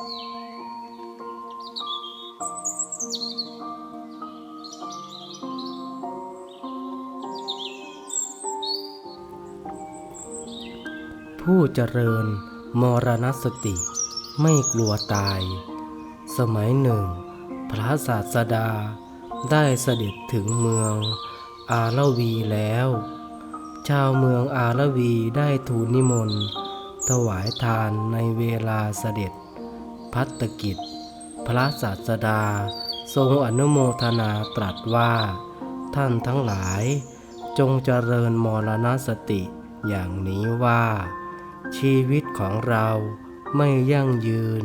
ผู้เจริญมรณสติไม่กลัวตาย สมัยหนึ่ง พระศาสดาได้เสด็จถึงเมืองอาลวีแล้ว ชาวเมืองอาลวีได้ทูลนิมนต์ ถวายทานในเวลาเสด็จ พัตกิจ พระศาสดา ทรงอนุโมทนาตรัสว่า ท่านทั้งหลาย จงเจริญมรณสติอย่างนี้ว่า ชีวิตของเราไม่ยั่งยืน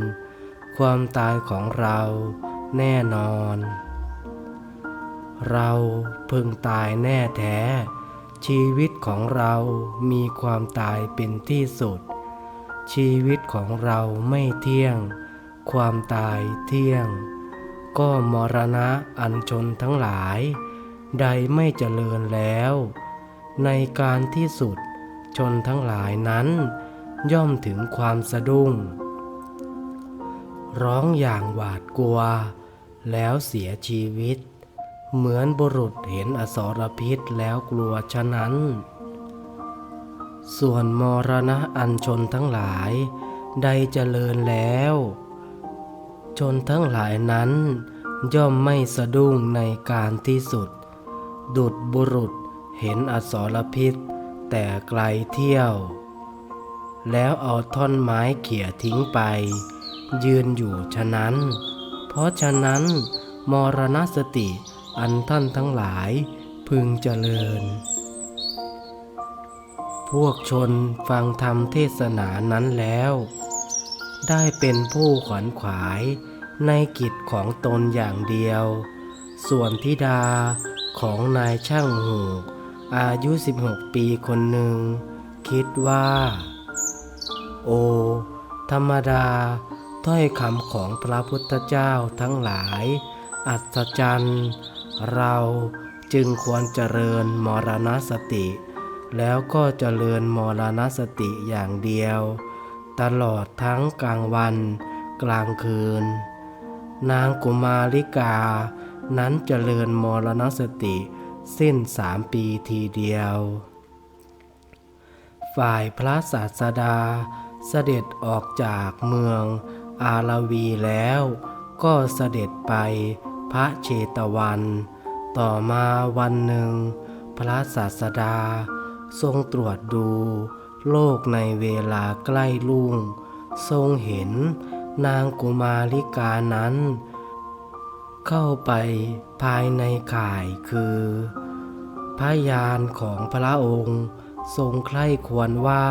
ความตายของเราแน่นอน เราพึงตายแน่แท้ ชีวิตของเรามีความตายเป็นที่สุด ชีวิตของเราไม่เที่ยง ความตายเที่ยง ก็มรณะอันชนทั้งหลาย ใดไม่เจริญแล้ว ในการที่สุดชนทั้งหลายนั้น ย่อมถึงความสะดุ้ง ร้องอย่างหวาดกลัว แล้วเสียชีวิต เหมือนบุรุษเห็นอสรพิษแล้วกลัวฉะนั้น ส่วนมรณะอันชนทั้งหลาย ใดเจริญแล้ว ชนทั้งหลายนั้น ย่อมไม่สะดุ้งในการที่สุด ดุดบุรุษเห็นอสรพิษ แต่ไกลเที่ยว แล้วเอาท่อนไม้เขี่ยทิ้งไป ยืนอยู่ฉะนั้น เพราะฉะนั้น มรณสติอันท่านทั้งหลายพึงเจริญ พวกชนฟังธรรมเทศนานั้นแล้ว ได้เป็นผู้ขวัญขวายในกิจของตนอย่างเดียว ส่วนธิดาของนายช่างหูก อายุ 16 ปีคนหนึ่ง คิดว่า โอ ธรรมดา ถ้อยคำของพระพุทธเจ้าทั้งหลาย อัศจรรย์ เราจึงควรเจริญมรณสติ แล้วก็เจริญมรณสติอย่างเดียว ตลอดทั้งกลางวันกลางคืน นางกุมาริกา นั้นเจริญมรณสติสิ้นสามปีทีเดียว ฝ่ายพระศาสดาเสด็จออกจากเมืองอาลาวีแล้วก็เสด็จไปพระเชตวัน ต่อมาวันหนึ่ง พระศาสดาทรงตรวจดู โลกในเวลาใกล้ลุ่ง ทรงเห็นนางกุมาริกานั้น เข้าไปภายในข่ายคือพยานของพระองค์ทรงใคร่ควรว่า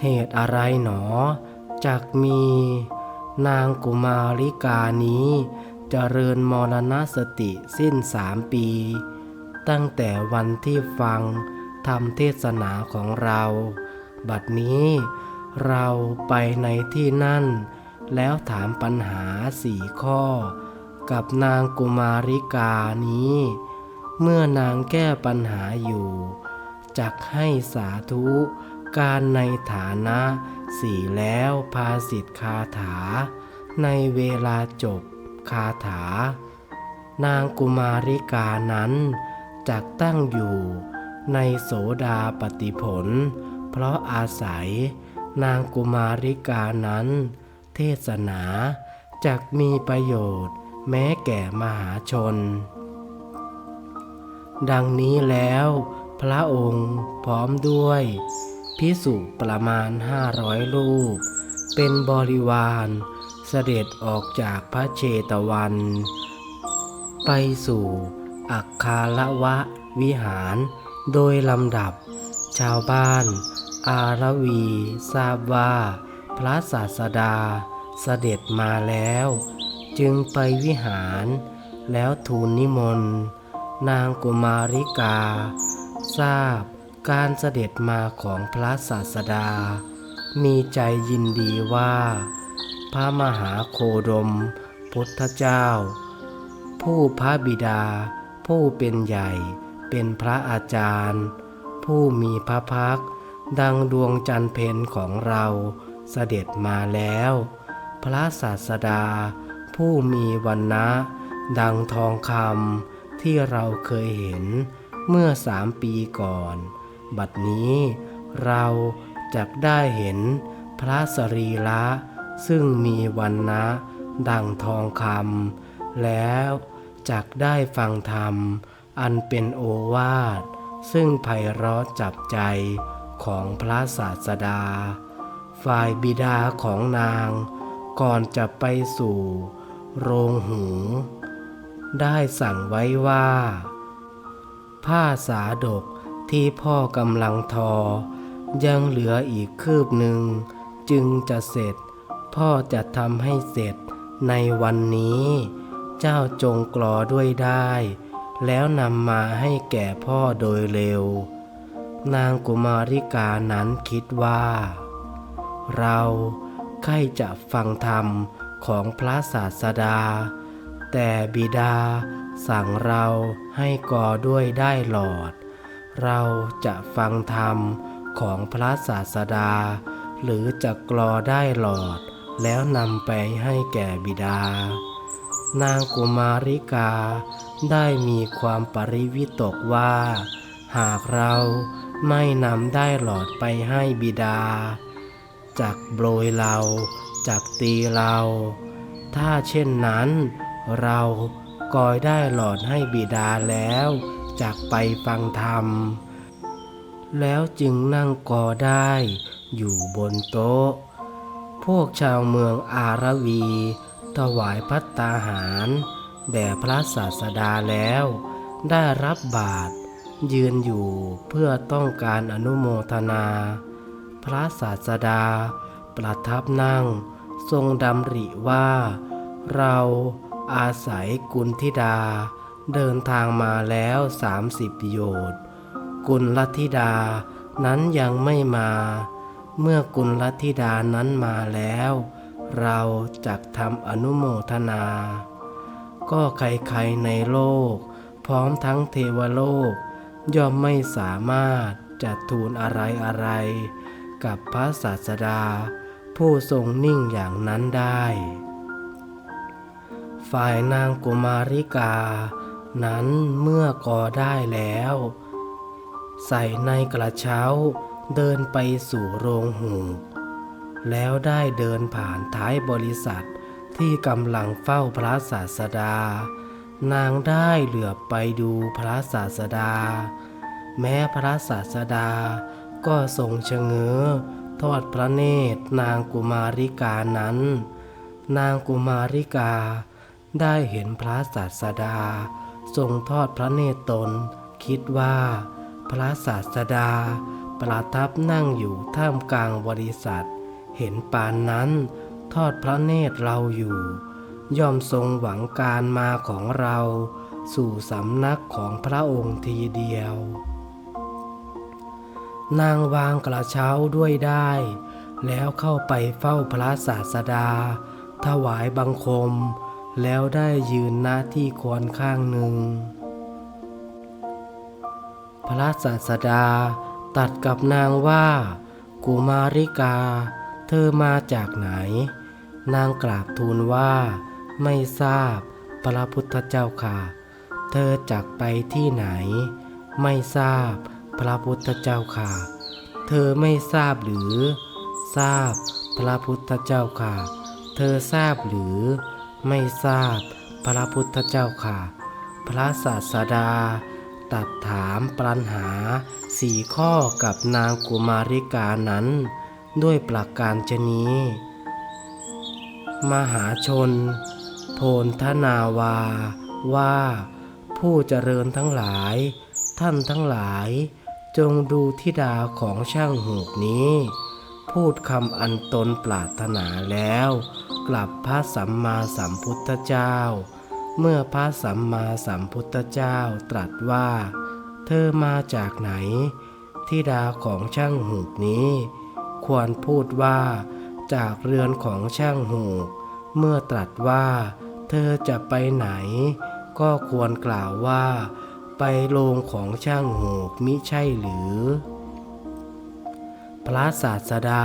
เหตุอะไรหนอจักมี นางกุมาริกานี้เจริญมรณสติสิ้นสามปี ตั้งแต่วันที่ฟัง ธรรมเทศนาของเรา บัดนี้เราไปในที่นั่น แล้วถามปัญหาสี่ข้อ กับนางกุมาริกานี้ เมื่อนางแก้ปัญหาอยู่จักให้สาธุการในฐานะสี่แล้วภาสิทธคาถา ในเวลาจบคาถา นางกุมาริกานั้นจักตั้งอยู่ ในโสดาปฏิผล เพราะอาศัยนางกุมาริกานั้น เทศนาจักมีประโยชน์แม้แก่มหาชน ดังนี้แล้วพระองค์พร้อมด้วย พิสุประมาณห้าร้อยรูป เป็นบริวารเสด็จออกจากพระเชตวัน ไปสู่อักคาละวะวิหาร โดยลำดับ ชาวบ้าน อารวี ทราบว่า พระศาสดาเสด็จมาแล้ว จึงไปวิหาร แล้วทูลนิมนต์ นางกุมาริกา ทราบการเสด็จมาของพระศาสดา มีใจยินดีว่า พระมหาโคดม พุทธเจ้า ผู้พระบิดาผู้เป็นใหญ่ เป็นพระอาจารย์ ผู้มีพระพัก ดังดวงจันทร์เพนของเราเสด็จมาแล้ว พระศาสดา ผู้มีวันนะดังทองคำที่เราเคยเห็นเมื่อสามปีก่อน บัดนี้เราจะได้เห็นพระสรีระซึ่งมีวันนะดังทองคำแล้วจักได้ฟังธรรม อันเป็นโอวาท ซึ่งไพเราะจับใจของพระศาสดา ฝ่ายบิดาของนาง ก่อนจะไปสู่ โรงหู ได้สั่งไว้ว่า ผ้าสาดกที่พ่อกำลังทอ ยังเหลืออีกคืบหนึ่ง จึงจะเสร็จ พ่อจะทำให้เสร็จในวันนี้ เจ้าจงกรอด้วยได้ แล้วนำมาให้แก่พ่อโดยเร็ว นางกุมาริกานั้นคิดว่า เราใครจะฟังธรรมของพระศาสดา แต่บิดาสั่งเราให้ก่อด้วยได้หลอด เราจะฟังธรรมของพระศาสดา หรือจะกรอได้หลอด แล้วนำไปให้แก่บิดา นางกุมาริกา ได้มีความปริวิตกว่า หากเราไม่นำได้หลอดไปให้บิดาจากโบยเราจากตีเรา ถ้าเช่นนั้น เรากอยได้หลอดให้บิดาแล้วจากไปฟังธรรม แล้วจึงนั่งกอได้อยู่บนโต๊ะ พวกชาวเมืองอารวี ถวายพัตตาหาร แด่พระศาสดาแล้ว ได้รับบาตรยืนอยู่เพื่อต้องการอนุโมทนา พระศาสดา ประทับนั่ง ทรงดำริว่า เราอาศัยกุลธิดา เดินทางมาแล้วสามสิบโยชน์กุลลธิดานั้นยังไม่มา เมื่อกุลลธิดานั้นมาแล้ว เราจักทำอนุโมทนา ก็ใครๆในโลก พร้อมทั้งเทวโลก ย่อมไม่สามารถจะทูลอะไรอะไร กับพระศาสดา ผู้ทรงนิ่งอย่างนั้นได้ ฝ่ายนางกุมาริกา นั้นเมื่อก่อได้แล้ว ใส่ในกระเช้าเดินไปสู่โรงหูก แล้วได้เดินผ่านท้ายบริษัทที่กำลังเฝ้าพระศาสดา นางได้เหลือบไปดูพระศาสดา แม้พระศาสดาก็ทรงชะเง้อทอดพระเนตรนางกุมาริกานั้น นางกุมาริกา ได้เห็นพระศาสดา ทรงทอดพระเนตรตน คิดว่า พระศาสดา ประทับนั่งอยู่ท่ามกลางบริษัท เห็นปานนั้น ทอดพระเนตรเราอยู่ ย่อมทรงหวังการมาของเรา สู่สำนักของพระองค์ทีเดียว นางวางกระเช้าด้วยได้ แล้วเข้าไปเฝ้าพระศาสดา ถวายบังคม แล้วได้ยืนหน้าที่ควรข้างหนึ่ง พระศาสดาตัดกับนางว่า กุมาริกา เธอมาจากไหน นางกราบทูลว่า ไม่ทราบพระพุทธเจ้าค่ะ เธอจากไปที่ไหน ไม่ทราบพระพุทธเจ้าค่ะ เธอไม่ทราบหรือ ทราบพระพุทธเจ้าค่ะ เธอทราบหรือ ไม่ทราบพระพุทธเจ้าค่ะ พระศาสดาตัดถามปัญหาสี่ข้อกับนางกุมาริกานั้น ด้วยประการชนี้ มหาชน โพนทนาวา ว่า ผู้เจริญทั้งหลาย ท่านทั้งหลาย จงดูทิดาของช่างหูกนี้ พูดคำอันตนปรารถนาแล้ว กลับพระสัมมาสัมพุทธเจ้า เมื่อพระสัมมาสัมพุทธเจ้าตรัสว่า เธอมาจากไหนทิดาของช่างหูกนี้ ควรพูดว่า จากเรือนของช่างหูกเมื่อตรัสว่า เธอจะไปไหน ก็ควรกล่าวว่า ไปโรงของช่างหูกมิใช่หรือ พระศาสดา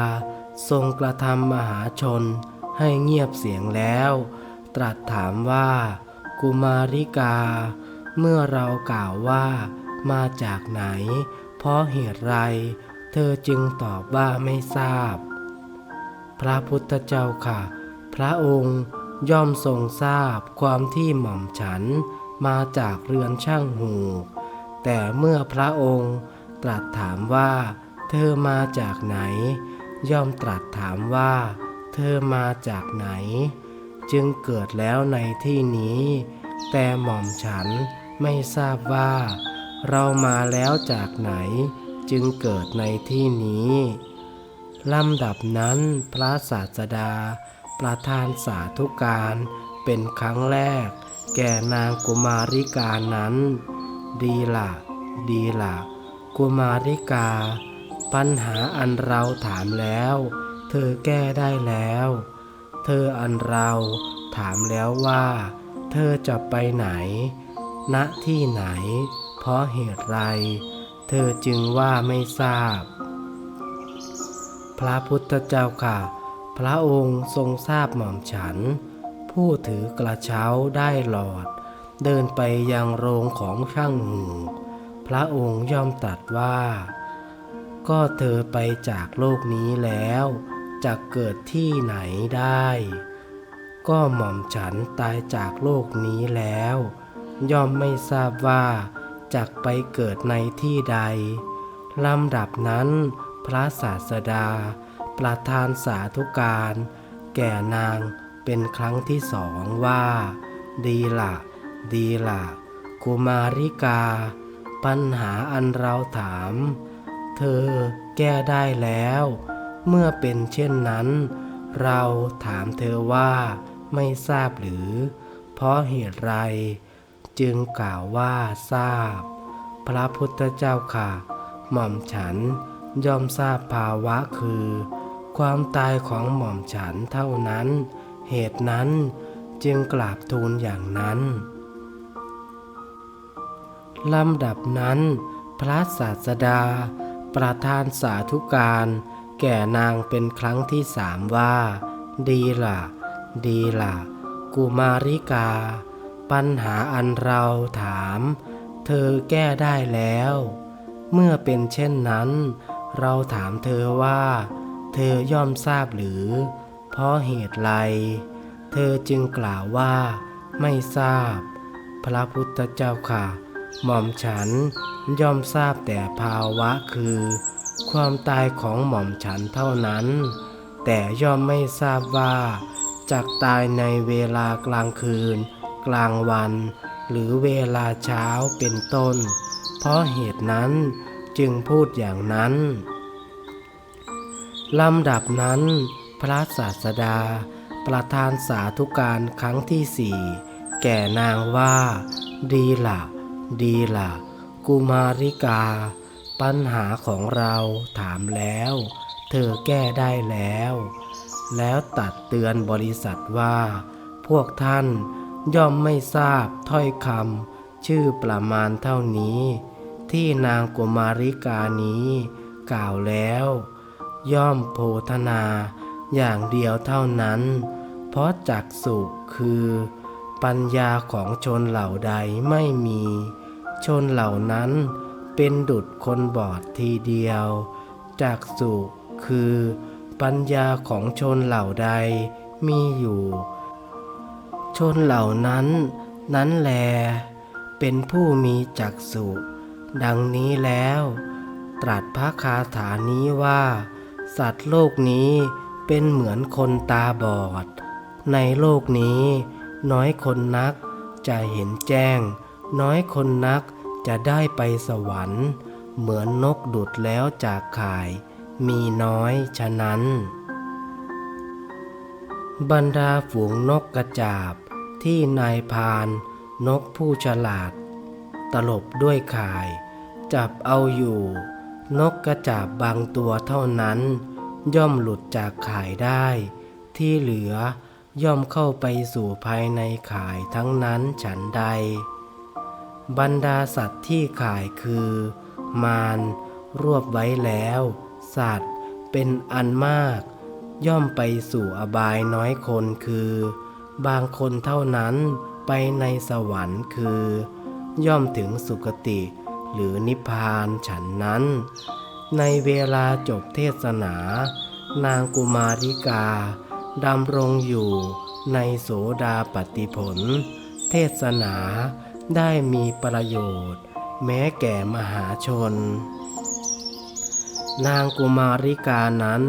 ทรงกระทำมหาชนให้เงียบเสียงแล้ว ตรัสถามว่า กุมาริกา เมื่อเรากล่าวว่า มาจากไหน เพราะเหตุไร เธอจึงตอบว่าไม่ทราบ พระพุทธเจ้าค่ะ พระองค์ย่อมทรงทราบความที่หม่อมฉันมาจากเรือนช่างหู แต่เมื่อพระองค์ตรัสถามว่า เธอมาจากไหน ย่อมตรัสถามว่า เธอมาจากไหน จึงเกิดแล้วในที่นี้ แต่หม่อมฉันไม่ทราบว่า เรามาแล้วจากไหน จึงเกิดในที่นี้ลำดับนั้นพระศาสดา ประทานสาธุการเป็นครั้งแรก แก่นางกุมาริกานั้น ดีละดีละกุมาริกา ปัญหาอันเราถามแล้ว เธอแก้ได้แล้ว เธออันเราถามแล้วว่า เธอจะไปไหน ณที่ไหน เพราะเหตุไร เธอจึงว่าไม่ทราบ พระพุทธเจ้าค่ะ พระองค์ทรงทราบหม่อมฉัน ผู้ถือกระเช้าได้หลอด เดินไปยังโรงของช่างหูพระองค์ย่อมตรัสว่า ก็เธอไปจากโลกนี้แล้วจะเกิดที่ไหนได้ ก็หม่อมฉันตายจากโลกนี้แล้ว ย่อมไม่ทราบว่า จักไปเกิดในที่ใด ลำดับนั้นพระศาสดา ประทานสาธุการ แก่นางเป็นครั้งที่สองว่า ดีละดีละกุมาริกา ปัญหาอันเราถาม เธอแก้ได้แล้ว เมื่อเป็นเช่นนั้น เราถามเธอว่าไม่ทราบหรือ เพราะเหตุไร จึงกล่าวว่าทราบ พระพุทธเจ้าค่ะ หม่อมฉันย่อมทราบภาวะคือ ความตายของหม่อมฉันเท่านั้น เหตุนั้นจึงกราบทูลอย่างนั้นลำดับนั้น พระศาสดา ประทานสาธุการ แก่นางเป็นครั้งที่สามว่า ดีละดีละกุมาริกา ปัญหาอันเราถาม เธอแก้ได้แล้ว เมื่อเป็นเช่นนั้น เราถามเธอว่า เธอย่อมทราบหรือ เพราะเหตุไร เธอจึงกล่าวว่า ไม่ทราบ พระพุทธเจ้าค่ะ หม่อมฉันย่อมทราบแต่ภาวะคือ ความตายของหม่อมฉันเท่านั้น แต่ย่อมไม่ทราบว่าจากตายในเวลากลางคืน กลางวัน หรือเวลาเช้าเป็นต้น เพราะเหตุนั้นจึงพูดอย่างนั้นลำดับนั้น พระศาสดา ประทานสาธุการครั้งที่สี่แก่นางว่า ดีละ่ะดีล่ะกุมาริกา ปัญหาของเราถามแล้ว เธอแก้ได้แล้ว แล้วตัดเตือนบริษัทว่า พวกท่าน ย่อมไม่ทราบถ้อยคำชื่อประมาณเท่านี้ ที่นางกุมาริกานี้กล่าวแล้ว ย่อมโพธนาอย่างเดียวเท่านั้น เพราะจักสุคือ ปัญญาของชนเหล่าใดไม่มี ชนเหล่านั้นเป็นดุจคนบอดทีเดียวจักสุคือ ปัญญาของชนเหล่าใดมีอยู่ ชนเหล่านั้น นั้นแล เป็นผู้มีจักสุดังนี้แล้ว ตรัสพระคาถานี้ว่า สัตว์โลกนี้เป็นเหมือนคนตาบอด ในโลกนี้น้อยคนนักจะเห็นแจ้ง น้อยคนนักจะได้ไปสวรรค์ เหมือนนกดุดแล้วจากข่าย มีน้อยฉะนั้น บรรดาฝูงนกกระจาบ ที่นายพานนกผู้ฉลาด ตลบด้วยข่าย จับเอาอยู่ นกกระจาบบางตัวเท่านั้น ย่อมหลุดจากข่ายได้ ที่เหลือย่อมเข้าไปสู่ภายในข่ายทั้งนั้นฉันใด บรรดาสัตว์ที่ข่ายคือ มารรวบไว้แล้ว สัตว์เป็นอันมาก ย่อมไปสู่อบายน้อยคนคือ บางคนเท่านั้นไปในสวรรค์คือ ย่อมถึงสุคติหรือนิพพานฉันนั้น ในเวลาจบเทศนา นางกุมาริกาดำรงอยู่ในโสดาปฏิผล เทศนาได้มีประโยชน์ แม้แก่มหาชน นางกุมาริกานั้น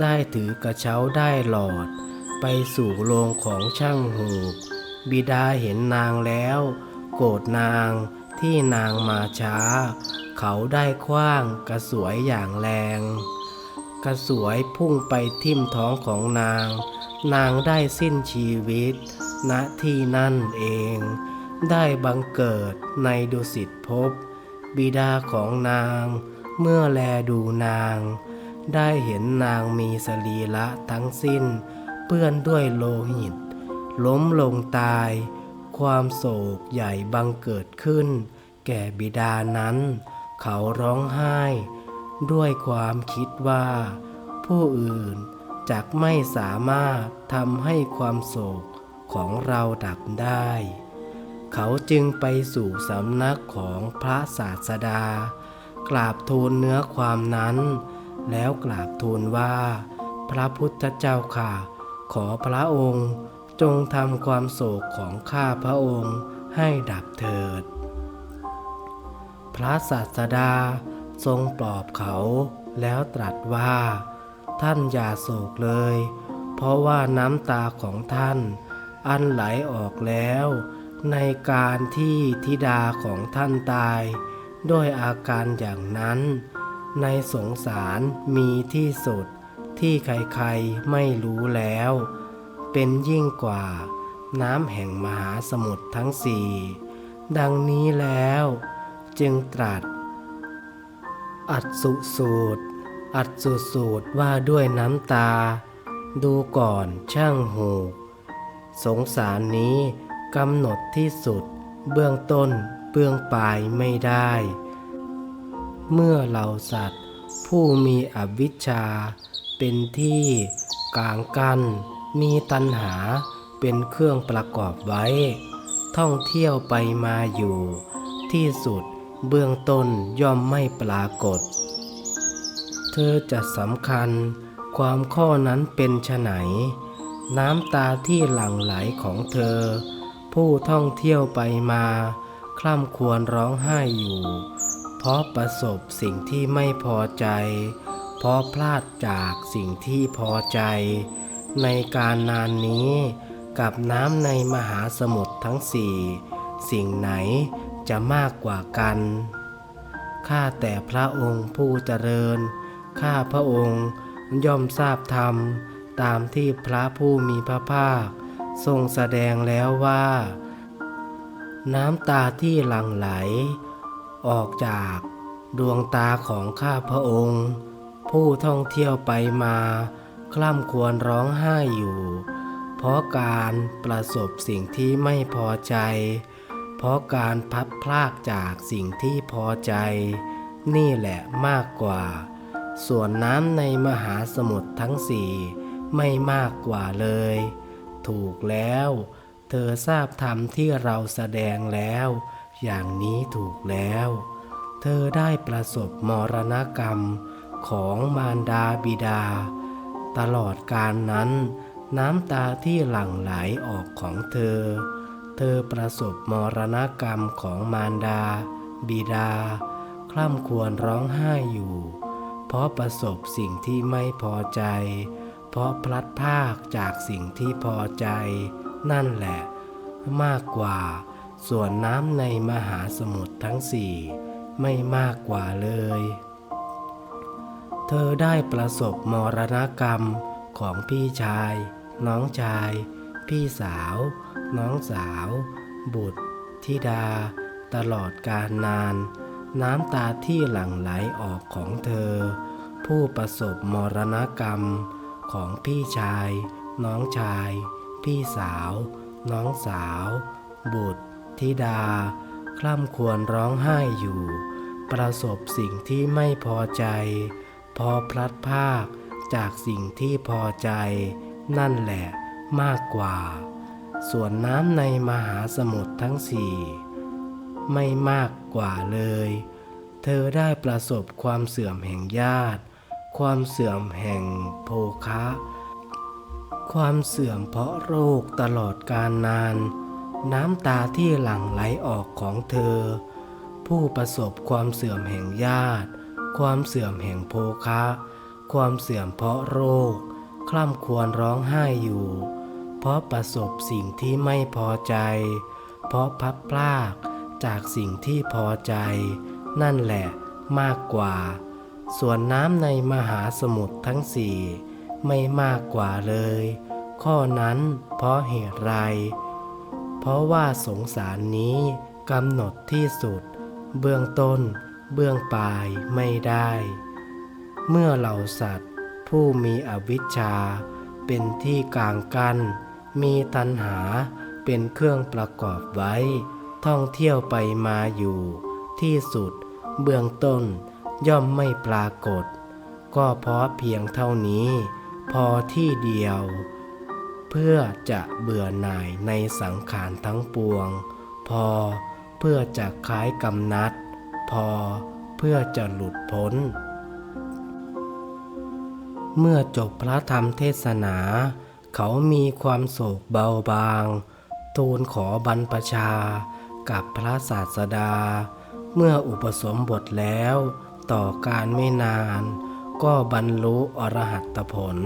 ได้ถือกระเช้าได้หลอด ไปสู่โรงของช่างหูกบิดาเห็นนางแล้ว โกรธนางที่นางมาช้า เขาได้คว้างกระสวยอย่างแรง กระสวยพุ่งไปทิ่มท้องของนาง นางได้สิ้นชีวิต ณที่นั่นเอง ได้บังเกิดในดุสิตภพบิดาของนาง เมื่อแลดูนาง ได้เห็นนางมีสรีละทั้งสิ้น เปื้อนด้วยโลหิต ล้มลงตาย ความโศกใหญ่บังเกิดขึ้น แก่บิดานั้น เขาร้องไห้ ด้วยความคิดว่า ผู้อื่นจักไม่สามารถทำให้ความโศกของเราดับได้ เขาจึงไปสู่สำนักของพระศาสดา กราบทูลเนื้อความนั้น แล้วกราบทูลว่า พระพุทธเจ้าค่ะ ขอพระองค์จงทำความโศกของข้าพระองค์ให้ดับเถิด พระศาสดาทรงปลอบเขาแล้วตรัสว่า ท่านอย่าโศกเลย เพราะว่าน้ำตาของท่าน อันไหลออกแล้ว ในการที่ธิดาของท่านตาย ด้วยอาการอย่างนั้น ในสงสารมีที่สุดที่ใครๆไม่รู้แล้ว เป็นยิ่งกว่าน้ำแห่งมหาสมุทรทั้งสี่ดังนี้แล้ว จึงตรัส อัดสุสูตร อัดสุสูตรว่าด้วยน้ำตา ดูก่อนช่างหูสงสารนี้กำหนดที่สุด เบื้องต้นเบื้องปลายไม่ได้ เมื่อเหล่าสัตว์ ผู้มีอวิชชา เป็นที่กลางกัน มีตัณหาเป็นเครื่องประกอบไว้ ท่องเที่ยวไปมาอยู่ ที่สุดเบื้องต้นย่อมไม่ปรากฏ เธอจะสำคัญความข้อนั้นเป็นไฉนน้ำตาที่หลั่งไหลของเธอ ผู้ท่องเที่ยวไปมา คล่ำควรร้องไห้อยู่ ราะประสบสิ่งที่ไม่พอใจ เพราะพลาดจากสิ่งที่พอใจ ในการนานนี้กับน้ำในมหาสมุทรทั้งสี่สิ่งไหนจะมากกว่ากัน ข้าแต่พระองค์ผู้เจริญ ข้าพระองค์ย่อมทราบธรรม ตามที่พระผู้มีพระภาค ทรงแสดงแล้วว่า น้ำตาที่หลั่งไหล ออกจากดวงตาของข้าพระองค์ ผู้ท่องเที่ยวไปมา คล่ำควรร้องไห้อยู่ เพราะการประสบสิ่งที่ไม่พอใจ เพราะการพัดพลากจากสิ่งที่พอใจ นี่แหละมากกว่า ส่วนน้ำในมหาสมุทรทั้งสี่ไม่มากกว่าเลย ถูกแล้ว เธอทราบธรรมที่เราแสดงแล้ว อย่างนี้ถูกแล้ว เธอได้ประสบมรณกรรมของมารดาบิดา ตลอดการนั้นน้ำตาที่หลั่งไหลออกของเธอ เธอประสบมรณกรรมของมารดา บิดา คล่ำควรร้องไห้อยู่ เพราะประสบสิ่งที่ไม่พอใจ เพราะพลัดพากจากสิ่งที่พอใจ นั่นแหละ มากกว่า ส่วนน้ำในมหาสมุทรทั้งสี่ไม่มากกว่าเลย เธอได้ประสบมรณกรรมของพี่ชาย น้องชาย พี่สาว น้องสาว บุตรธิดา ตลอดกาลนาน น้ำตาที่หลั่งไหลออกของเธอ ผู้ประสบมรณกรรมของพี่ชาย น้องชาย พี่สาว น้องสาว บุตร ธิดา คล่ำควรร้องไห้อยู่ ประสบสิ่งที่ไม่พอใจ พอพลัดพากจากสิ่งที่พอใจ นั่นแหละมากกว่า ส่วนน้ำในมหาสมุทรทั้งสี่ไม่มากกว่าเลย เธอได้ประสบความเสื่อมแห่งญาติ ความเสื่อมแห่งโภคะ ความเสื่อมเพราะโรคตลอดกาลนานน้ น้ำตาที่หลั่งไหลออกของเธอ ผู้ประสบความเสื่อมแห่งญาติ ความเสื่อมแห่งโภคะ ความเสื่อมเพราะโรค คล่ำควรร้องไห้อยู่ เพราะประสบสิ่งที่ไม่พอใจ เพราะพัดพลากจากสิ่งที่พอใจ นั่นแหละมากกว่า ส่วนน้ำในมหาสมุทรทั้งสี่ไม่มากกว่าเลย ข้อนั้นเพราะเหตุไร ราะว่าสงสารนี้กำหนดที่สุด เบื้องต้น เบื้องปลายไม่ได้ เมื่อเหล่าสัตว์ ผู้มีอวิชชา เป็นที่กลางกัน มีตัณหาเป็นเครื่องประกอบไว้ ท่องเที่ยวไปมาอยู่ ที่สุด เบื้องต้นย่อมไม่ปรากฏ ก็เพราะเพียงเท่านี้ พอที่เดียว เพื่อจะเบื่อหน่ายในสังขารทั้งปวง พอเพื่อจะคลายกำนัด พอเพื่อจะหลุดพ้น เมื่อจบพระธรรมเทศนา เขามีความโศกเบาบาง ทูลขอบรรพชา กับพระศาสดา เมื่ออุปสมบทแล้ว ต่อการไม่นาน ก็บรรลุอรหัตผล